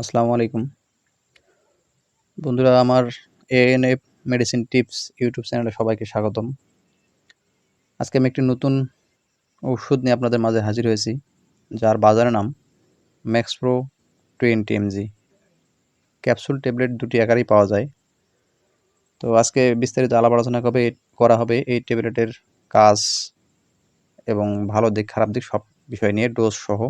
আসসালামু আলাইকুম। বন্ধুরা, আমার এএনএফ মেডিসিন টিপস ইউটিউব চ্যানেলে সবাইকে স্বাগতম। আজকে আমি একটি নতুন ওষুধ নিয়ে আপনাদের মাঝে হাজির হয়েছি, যার বাজারের নাম Maxpro twenty MG capsule, tablet দুটি আকারেই পাওয়া যায়। তো আজকে বিস্তারিত আলাপ আলোচনা কবে, করা হবে, এই ট্যাবলেটের কাজ এবং ভালো দিক, খারাপ দিক সব বিষয় নিয়ে, ডোজ সহ।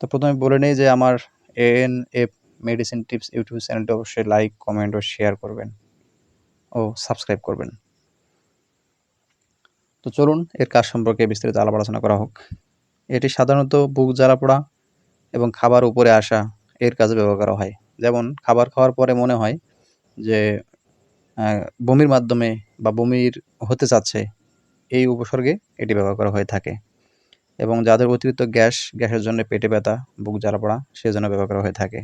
তো প্রথমে বলে নেই যে আমার N F medicine tips YouTube চ্যানেলটি অবশ্যই লাইক কমেন্ট ও শেয়ার করবেন। ও সাবস্ক্রাইব করবেন। তো চলুন, এর কাজ সম্পর্কে বিস্তারিত আলাপ আলোচনা করা হোক। এটি সাধারণত বুক জ্বালা পোড়া এবং খাবার উপরে আসা এর কাজে ব্যবহার করা হয়। যেমন, খাবার খাওয়ার পরে মনে হয় যে বমির মাধ্যমে বা বমির হতে চাচ্ছে এই উপসর্গে এটি ব্যবহার করা হয়ে থাকে। এবং যাদের অতিরিক্ত গ্যাস, গ্যাসের জন্য পেটে ব্যথা, বুক জ্বালা পড়া, সেজন্য ব্যবহার করা হয়ে থাকে।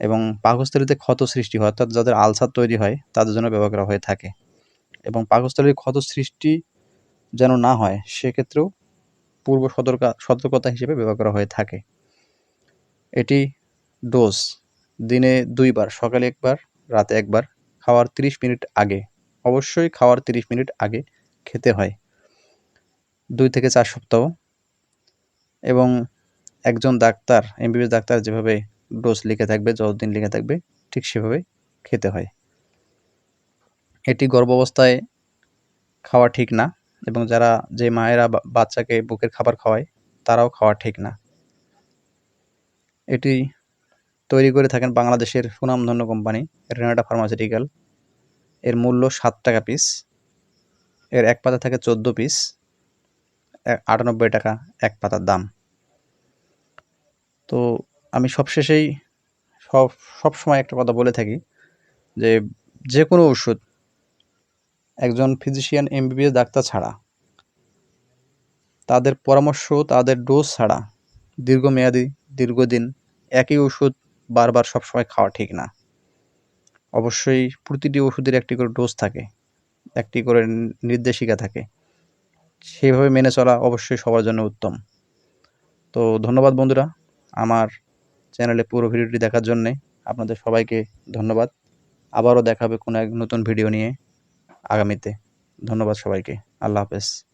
এবং পাকস্থলীতে ক্ষত সৃষ্টি হয়, অর্থাৎ যাদের আলসার তৈরি হয়, তাদের জন্য ব্যবহার করা হয়ে থাকে। এবং পাকস্থলীর ক্ষত সৃষ্টি যেন না হয়, সেক্ষেত্রেও পূর্ব সতর্কা, সতর্কতা হিসেবে ব্যবহার করা হয়ে থাকে। এটি ডোজ, দিনে দুইবার, সকালে একবার, রাতে একবার, খাওয়ার 30 মিনিট আগে। অবশ্যই খাওয়ার 30 মিনিট আগে খেতে হয়। দুই থেকে চার সপ্তাহ এবং একজন ডাক্তার এমবিবিএস ডাক্তার যেভাবে ডোজ লিখে থাকবে, যতদিন লিখে থাকবে, ঠিক সেভাবে খেতে হয়। এটি গর্ভাবস্থায় খাওয়া ঠিক না এবং যারা, যে মায়েরা বাচ্চাকে বুকের খাবার খাওয়ায়, তারাও খাওয়া ঠিক না। এটি তৈরি করে থাকেন বাংলাদেশের সুনামধন্য কোম্পানি রেনাটা ফার্মাসিউটিক্যাল। এর মূল্য সাত টাকা পিস এর এক পাতা থাকে চোদ্দ পিস আটানব্বই টাকা এক পাতার দাম। তো আমি সবশেষেই সব সব সময় একটা কথা বলে থাকি যে যে কোনো ওষুধ একজন ফিজিশিয়ান এমবিবিএস ডাক্তার ছাড়া, তাদের পরামর্শ, তাদের ডোজ ছাড়া দীর্ঘমেয়াদী, দীর্ঘদিন একই ওষুধ বারবার সবসময় খাওয়া ঠিক না। অবশ্যই প্রতিটি ওষুধের একটি করে ডোজ থাকে, একটি করে নির্দেশিকা থাকে। সেইভাবে মেনে চলা অবশ্যই সবার জন্য উত্তম। তো ধন্যবাদ বন্ধুরা আমার চ্যানেলে পুরো ভিডিওটি দেখার জন্যে। আপনাদের সবাইকে ধন্যবাদ। আবারও দেখাবে কোনো এক নতুন ভিডিও নিয়ে আগামীতে। ধন্যবাদ সবাইকে। আল্লাহ হাফেজ।